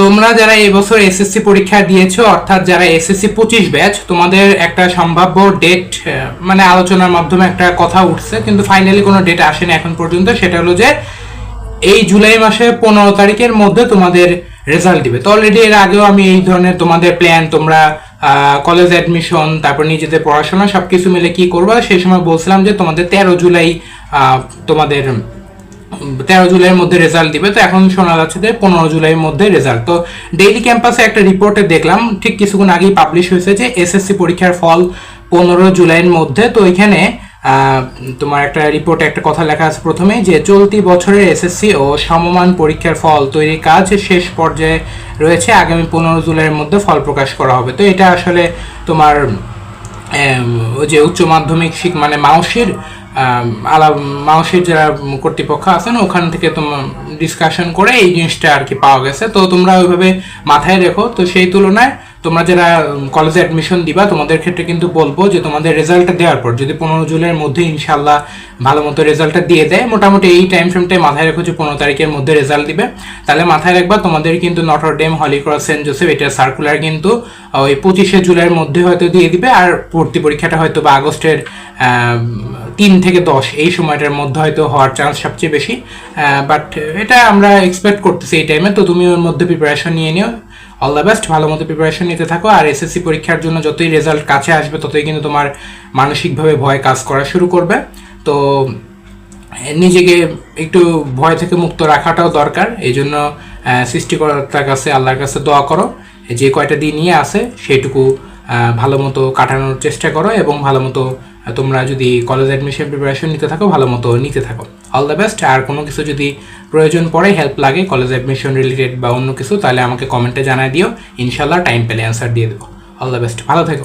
তোমরা যারা এই বছর এসএসসি পরীক্ষা দিয়েছ, অর্থাৎ যারা এসএসসি পঁচিশ ব্যাচ তোমাদের একটা সম্ভাব্য ডেট মানে আলোচনার মাধ্যমে একটা কথা উঠছে, কিন্তু ফাইনালি কোনো ডেট আসেনি এখন পর্যন্ত, সেটা হলো যে এই জুলাই মাসে পনেরো তারিখের মধ্যে তোমাদের রেজাল্ট দিবে। তো অলরেডি এর আগেও আমি এই ধরনের তোমাদের প্ল্যান তোমরা কলেজ অ্যাডমিশন তারপর নিজেদের পড়াশোনা সব কিছু মিলে কি করবা, সেই সময় বলছিলাম যে তোমাদের তেরো জুলাই তোমাদের তেরো জুলাইয়ের মধ্যে রেজাল্ট দিবে। তো এখন শোনা যাচ্ছে যে পনেরো জুলাইয়ের মধ্যে রেজাল্ট তো ডেইলি ক্যাম্পাসে একটা রিপোর্টে দেখলাম, ঠিক কিছুক্ষণ আগেই পাবলিশ হয়েছে যে এসএসসি পরীক্ষার ফল পনেরো জুলাইয়ের মধ্যে। তো এখানে তোমার একটা রিপোর্টে একটা কথা লেখা আছে প্রথমেই যে, চলতি বছরের এসএসসি ও সমমান পরীক্ষার ফল তৈরির কাজ শেষ পর্যায়ে রয়েছে। আগামী পনেরো জুলাইয়ের মধ্যে ফল প্রকাশ করা হবে। তো এটা আসলে তোমার যে উচ্চ মাধ্যমিক শিক মানে মাউসের আলা, মাউসের যারা কর্তৃপক্ষ আছেন, ওখান থেকে তোমার ডিসকাশন করে এই জিনিসটা আর কি পাওয়া গেছে। তো তোমরা ওইভাবে মাথায় রেখো। তো সেই তুলনায় তোমরা যারা কলেজে অ্যাডমিশন দিবা, তোমাদের ক্ষেত্রে কিন্তু বলব যে তোমাদের রেজাল্টটা দেওয়ার পর, যদি পনেরো জুলাইয়ের মধ্যে ইনশাল্লাহ ভালো মতো রেজাল্টটা দিয়ে দেয়, মোটামুটি এই টাইম ফ্রেমটাই মাথায় রেখো যে পনেরো তারিখের মধ্যে রেজাল্ট দিবে। তাহলে মাথায় রাখবা, তোমাদের কিন্তু Notre Dame Holy Cross Saint Joseph এটা সার্কুলার কিন্তু ওই পঁচিশে জুলাইয়ের মধ্যে হয়তো দিয়ে দিবে, আর ভর্তি পরীক্ষাটা হয়তো বা আগস্টের তিন থেকে দশ, এই সময়টার মধ্যে হয়তো হওয়ার চান্স সবচেয়ে বেশি। বাট এটা আমরা এক্সপেক্ট করতেছি এই টাইমে তো তুমি ওর মধ্যে প্রিপারেশন নিয়ে নিও। অল দ্য বেস্ট ভালো মতো প্রিপারেশন নিতে থাকো। আর এসএসসি পরীক্ষার জন্য যতই রেজাল্ট কাছে আসবে, ততই কিন্তু তোমার মানসিকভাবে ভয় কাজ করা শুরু করবে। তো, নিজেকে একটু ভয় থেকে মুক্ত রাখাটাও দরকার। এই জন্য সৃষ্টিকর্তার কাছে, আল্লাহর কাছে দোয়া করো। যে কয়টা দিন নিয়ে আসে সেটুকু ভালো মতো কাটানোর চেষ্টা করো এবং ভালো মতো তোমরা যদি কলেজ অ্যাডমিশন প্রিপারেশন নিতে থাকো, ভালো মতো নিতে থাকো। অল দ্য বেস্ট আর কোনো কিছু যদি প্রয়োজন পড়ে হেল্প লাগে কলেজ অ্যাডমিশন রিলেটেড বা অন্য কিছু, তাহলে আমাকে কমেন্টে জানাই দিও। ইনশাল্লাহ টাইম পেলে অ্যান্সার দিয়ে দেবো। অল দ্য বেস্ট ভালো থেকো।